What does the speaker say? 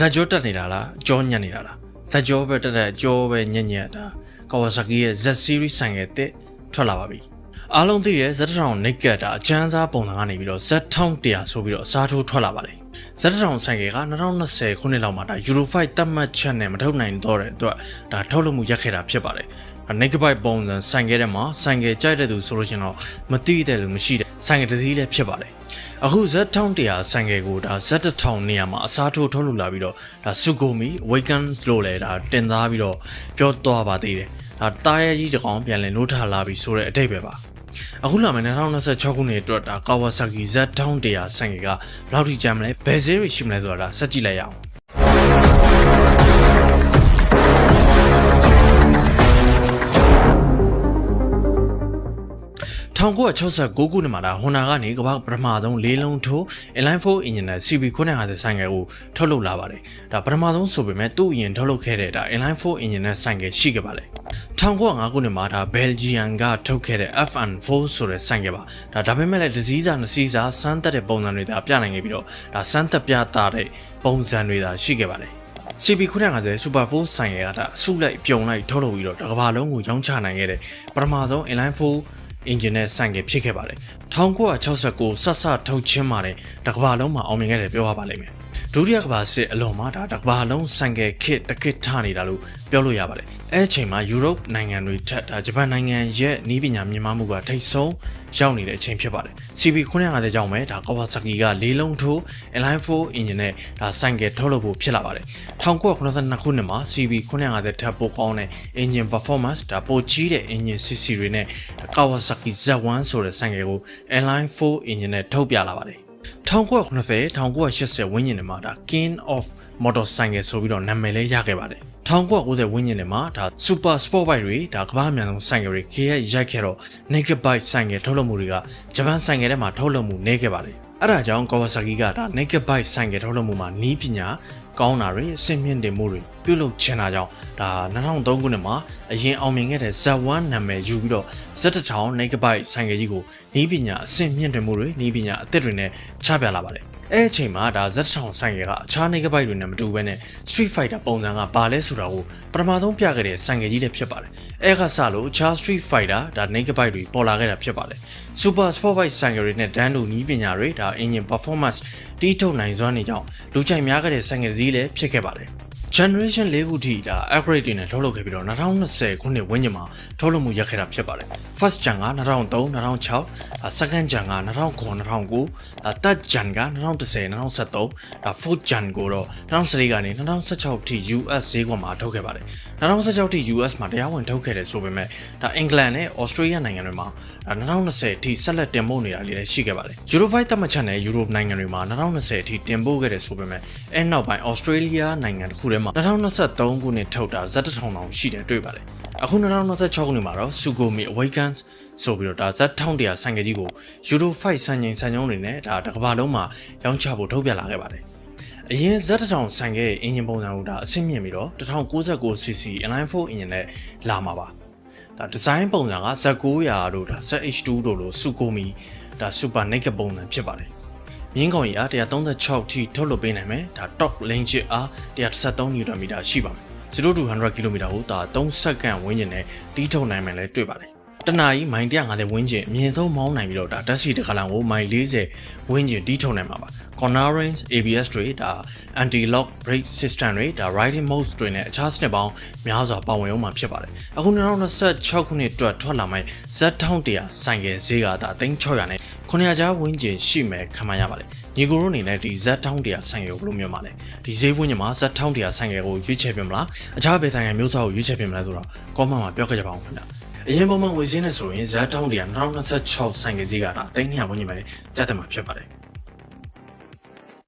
ဇက်ကြောတက်နေတာလားအကြောညံ့နေတာလားဇက်ကြောပဲတက်တဲ့အကြောပဲညံ့ညံ့တာကာဝါဆာကီရဲ့ Z series ဆိုင်ကတဲ့ထွက်လာပါပြီအားလုံးသိတဲ့ Z တောင် naked တာအချမ်းစားပုံစံကနေပြီးတော့ Z ထောင်100ဆိုပြီးတော့အစားထိုးထွက်လာပါတယ် Z တောင်ဆိုင်ကက2020ခုနှစ်လောက်မှာဒါ Euro 5တတ်မှတ်ချက်နဲ့မထုတ်နိုင်တော့တဲ့အတွက်ဒါထုတ်လုပ်မှုရက်ခဲ့တာဖြစ်ပါတယ် Megabyte ပုံစံဆိုင်ကဲတဲ့မှာဆိုင်ကဲကြိုက်တဲ့သူဆိုလို့ရှိရင်တော့မသိတဲ့လူမရှိတဲ့ဆိုင်ကဲတစ်စီးလည်းဖြစ်ပါတယ်အခု Z1100 ဆိုင်ကဲကိုဒါ Z1000 နေရာမှာအစားထိုးထုတ်လုပ်လာပြီးတော့ဒါ Sugomi Awakens လို့လည်းဒါတင်သားပြီးတော့ပြောသွားပါသေးတယ်ဒါတားရဲကြီးတစ်ကောင်ပြန်လည်နိုးထလာပြီးဆိုတဲ့အတိတ်ပဲပါအခုလာမယ့်2026ခုနှစ်အတွက်ဒါ Kawasaki Z1100 ဆိုင်ကဲကဘယ်လောက်ထိကျန်မလဲဘယ်ဈေးတွေရှိမလဲဆိုတာဒါစက်ကြည့်လိုက်ရအောင် 1969ခုနှစ်မှာဒါ Honda ကနေကမ္ဘာပထမဆုံးလေးလုံးထိုး inline 4 engine နဲ့ CB 950ဆိုင်ကယ်ကိုထုတ်လုပ်လာပါတယ်။ဒါပထမဆုံးဆိုပေမဲ့သူ့အရင်ထုတ်လုပ်ခဲ့တဲ့ဒါ inline 4 engine နဲ့ဆိုင်ကယ်ရှိခဲ့ပါတယ်။1905ခုနှစ်မှာဒါ Belgian ကထုတ်ခဲ့တဲ့ FN4 ဆိုတဲ့ဆိုင်ကယ်ပါ။ဒါဒါပေမဲ့လည်းတစ်စီးစာနှစ်စီးစာစမ်းသက်တဲ့ပုံစံတွေဒါပြနိုင်ခဲ့ပြီးတော့ဒါစမ်းသက်ပြတာတဲ့ပုံစံတွေဒါရှိခဲ့ပါတယ်။ CB 950 Super 4ဆိုင်ရတာအစုလိုက်ပြုံလိုက်ထုတ်လုပ်ပြီးတော့တစ်ကမ္ဘာလုံးကိုရောင်းချနိုင်ခဲ့တဲ့ပထမဆုံး inline 4 engine နဲ့ဆိုင်ကဖြစ်ခဲ့ပါတယ်1969ဆက်စထုတ်ချင်းမှာတဲ့တစ်ကမ္ဘာလုံးမှာအောင်မြင်ခဲ့တယ်ပြောရပါလိမ့်မယ်ဒုတိယကမ္ဘာစစ်အလွန်မှာဒါတစ်ကမ္ဘာလုံးဆိုင်ကခစ်တကစ်ထနေတာလို့ပြောလို့ရပါတယ် အဲအချိန်မှာယူရိုပနိုင်ငံတွေထက်ဒါဂျပန်နိုင်ငံရဲ့နီးပညာမြင့်မားမှုကထိတ်ဆုံးရောက်နေတဲ့အချိန်ဖြစ်ပါတယ် CB 950ကြောင့်ပဲဒါ Kawasaki ကလေးလုံးထိုး Align 4 engine နဲ့ဒါဆိုင်ကထုတ်လုပ်ဖို့ဖြစ်လာပါတယ်1982ခုနှစ်မှာ CB 950ထပ်ပိုကောင်းတဲ့ engine performance ဒါပိုကြီးတဲ့ engine CC တွေနဲ့ Kawasaki Z1 ဆိုတဲ့ဆိုင်ကကို Align 4 engine နဲ့ထုတ်ပြလာပါတယ် 1990 1980ဝန်းကျင်တွေမှာဒါ King of Motorcycle ဆိုပြီးတော့နာမည်လေးရခဲ့ပါတယ်1990ဝန်းကျင်တွေမှာဒါ Super Sport Bike တွေဒါကမ္ဘာအများဆုံးဆိုင်ကယ်တွေ KR ရိုက်ခဲ့တော့ Naked Bike ဆိုင်ကယ်ထုတ်လုပ်မှုတွေကဂျပန်ဆိုင်ကယ်ထဲမှာထုတ်လုပ်မှုနေခဲ့ပါတယ် အဲ့ဒါကြောင့် Kawasaki ကဒါ Naked Bike ဆိုင်ကယ်ထုတ်လုပ်မှုမှာနီးပညာကောင်းတာတွေအဆင့်မြင့်တင်မှုတွေပြုလုပ်ချင်တာကြောင့်ဒါ2003ခုနှစ်မှာအရင်အောင်မြင်ခဲ့တဲ့ Z1 နာမည်ယူပြီးတော့ Z1000 Naked Bike ဆိုင်ကယ်ကြီးကိုနီးပညာအဆင့်မြင့်တင်မှုတွေနီးပညာအသစ်တွေနဲ့ချပြလာပါတယ် အဲ့အချိန်မှာဒါ Z1000 ဆိုင်ကယ်ကအခြား Naked Bike တွေနဲ့မတူဘဲနဲ့ Street Fighter ပုံစံကဘာလဲဆိုတာကိုပထမဆုံးပြခဲ့တဲ့ဆိုင်ကယ်ကြီးလည်းဖြစ်ပါတယ်အဲ့ကစလို့အခြား Street Fighter ဒါ Naked Bike တွေပေါ်လာခဲ့တာဖြစ်ပါတယ် Super Sport Bike ဆိုင်ကယ်တွေနဲ့ဒန်းတူနီးပညာတွေဒါ engine performance တီးထုတ်နိုင်စွမ်းနေကြောင်းလူကြိုက်များခဲ့တဲ့ဆိုင်ကယ်ကြီးလည်းဖြစ်ခဲ့ပါတယ် generation ၄ခုထိဒါ upgrade တွေနဲ့ထုတ်လုပ်ခဲ့ပြီးတော့2020ခုနှစ်ဝန်းကျင်မှာထုတ်လုပ်မှုရခဲ့တာဖြစ်ပါတယ် first gen က2003 2006 second gen က2009 2009 third gen က2010 2013ဒါ fourth gen ကိုတော့2014ကနေ2016ထိ US ဈေးကွက်မှာထုတ်ခဲ့ပါတယ်2016ထိ US မှာတရားဝင်ထုတ်ခဲ့တယ်ဆိုပေမဲ့ဒါ England နဲ့ Australia နိုင်ငံတွေမှာဒါ2020ထိဆက်လက်တင်ပို့နေတာလေးလည်းရှိခဲ့ပါတယ် Euro 5သတ်မှတ်ချက်နဲ့ Europe နိုင်ငံတွေမှာ2020ထိတင်ပို့ခဲ့တယ်ဆိုပေမဲ့အဲနောက်ပိုင်း Australia နိုင်ငံတစ်ခုထဲမှာ2023ခုနှစ်ထုတ်တာဇက်တထောင်တောင်ရှိတယ်တွေ့ပါတယ်အခု2026ခုနှစ်မှာတော့ Sugomi Awakens ဆိုပြီးတော့ဒါဇက်1100ဆိုင်ကကြီးကို Euro 5စံချိန်စံညုံးတွေနဲ့ဒါတစ်ကမ္ဘာလုံးမှာရောင်းချဖို့ထုတ်ပြလာခဲ့ပါတယ်အရင် Z1000 ဆိုင်ကရဲ့အင်ဂျင်ပုံစံကိုဒါအဆင့်မြင့်ပြီးတော့ 1099cc inline 4 engine နဲ့လာမှာပါဒါဒီဇိုင်းပုံစံက Z900 တို့ဒါ ZH2 တို့လို Sugomi ဒါ Super Naked ပုံစံဖြစ်ပါတယ် မြင်းကောင်ကြီးအား136ထိထုတ်လုပ်ပေးနိုင်မယ်ဒါ top lane ချစ်အား133 Nm ရှိပါမယ်0 to 100 km ကိုဒါ3စက္ကန့်ဝန်းကျင်နဲ့တီးထုတ်နိုင်မယ်လဲတွေ့ပါတယ် တနာကြီးမိုင်150ဝန်းကျင်အမြင့်ဆုံးမောင်းနိုင်ပြီးတော့ဒါတက်စီတစ်ခါလောင်ကိုမိုင်40ဝန်းကျင်တီးထုတ်နိုင်မှာပါ corner range ABS တွေဒါ anti lock brake system တွေဒါ riding modes တွေနဲ့အခြားစနစ်ပေါင်းများစွာပါဝင်အောင်မှာဖြစ်ပါတယ်အခု2026ခုနှစ်အတွက်ထွက်လာမယ့် Z1100 ဆိုင်ကယ်ဈေးကဒါ3600နဲ့900ကျားဝန်းကျင်ရှိမယ်ခံမှန်းရပါတယ်ညီကိုတို့အနေနဲ့ဒီ Z1100 ဆိုင်ကယ်ကိုဘယ်လိုမြင်ပါလဲဒီဈေးဝန်းကျင်မှာ Z1100 ဆိုင်ကယ်ကိုရွေးချယ်ပြင်မလားအခြားဘယ်ဆိုင်ကယ်မျိုးစားကိုရွေးချယ်ပြင်မလဲဆိုတော့ comment မှာပြောခဲ့ကြပါဦးခင်ဗျ အရင်ပုံမှန်ဝေစင်းနေဆိုရင်ဇက်တောင်းတရာ2026ဆိုင်ကယ်ဈေးကဒါ300ဝန်းကျင်ပဲကျတဲ့မှာဖြစ်ပါတယ်